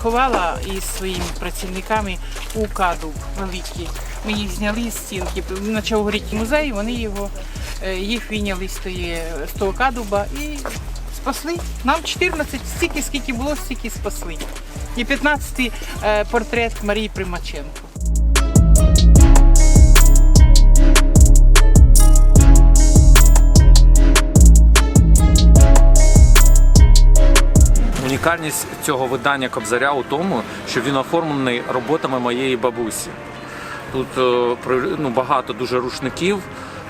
працювала із своїми працівниками у кадуб великий. Ми їх зняли з стінки. Почав горіти музей, вони його е, їх виняли з, з того кадуба і спасли. Нам 14, стільки, скільки було, стільки спасли. І 15-й е, портрет Марії Примаченко. Унікальність цього видання Кобзаря у тому, що він оформлений роботами моєї бабусі. Тут е, ну, багато дуже рушників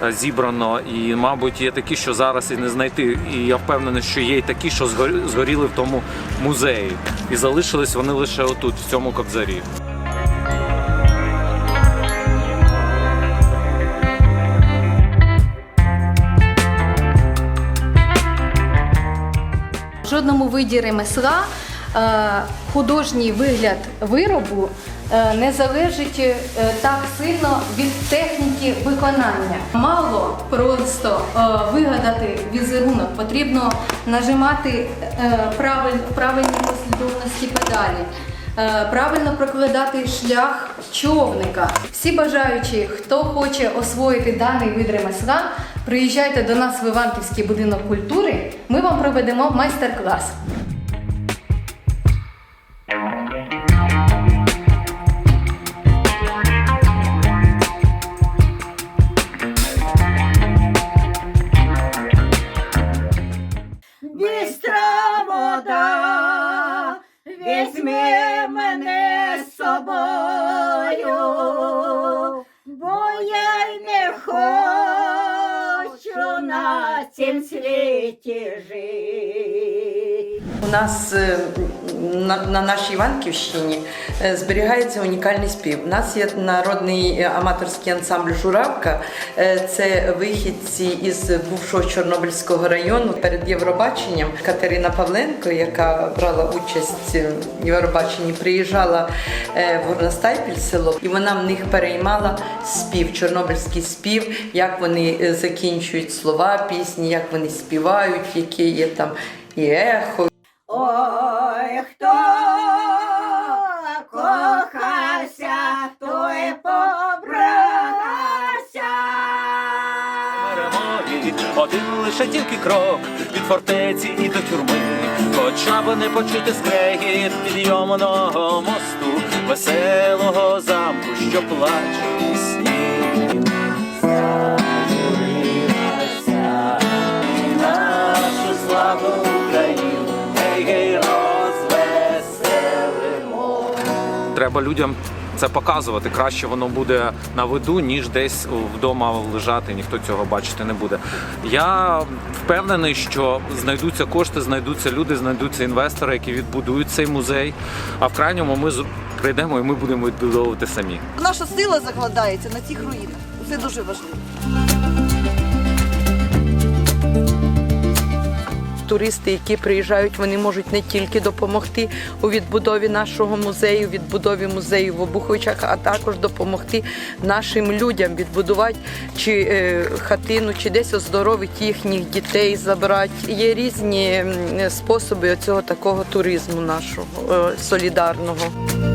е, зібрано, і, мабуть, є такі, що зараз і не знайти. І я впевнений, що є й такі, що згорі- згоріли в тому музеї. І залишились вони лише отут, в цьому кобзарі. Жодному виді ремесла е, художній вигляд виробу е, не залежить е, так сильно від техніки виконання. Мало просто вигадати візерунок, потрібно нажимати е, правиль, послідовності педалі. Правильно прокладати шлях човника. Всі бажаючі, хто хоче освоїти даний вид ремесла, приїжджайте до нас в Іванківський будинок культури. Ми вам проведемо майстер-клас. Бістра вода, візьми мене з собою, бо я й не хочу цім світі жить. У нас е, на, на нашій Іванківщині е, зберігається унікальний спів. У нас є народний е, аматорський ансамбль Журавка. Е, Це вихідці із бувшого Чорнобильського району. Перед Євробаченням Катерина Павленко, яка брала участь в Євробаченні, приїжджала в Горностайпіль село, і вона в них переймала спів, чорнобильський спів, як вони закінчують слова пісні, як вони співають, які є там і ехо, Ой, хто кохався, той побрався. один лише тільки крок від фортеці і до тюрми, хоча б не почути скрегіт підйомного мосту, веселого замку, що плаче пісні. Зажурилася Треба людям це показувати. Краще воно буде на виду, ніж десь вдома лежати. Ніхто цього бачити не буде. Я впевнений, що знайдуться кошти, знайдуться люди, знайдуться інвестори, які відбудують цей музей. А в крайньому ми прийдемо і ми будемо відбудовувати самі. Наша сила закладається на цих руїнах. Це дуже важливо. Туристи, які приїжджають, вони можуть не тільки допомогти у відбудові нашого музею, відбудові музею в Обуховичах, а також допомогти нашим людям відбудувати чи е, хатину, чи десь оздоровити їхніх дітей, забрати. Є різні способи цього такого туризму нашого е, солідарного.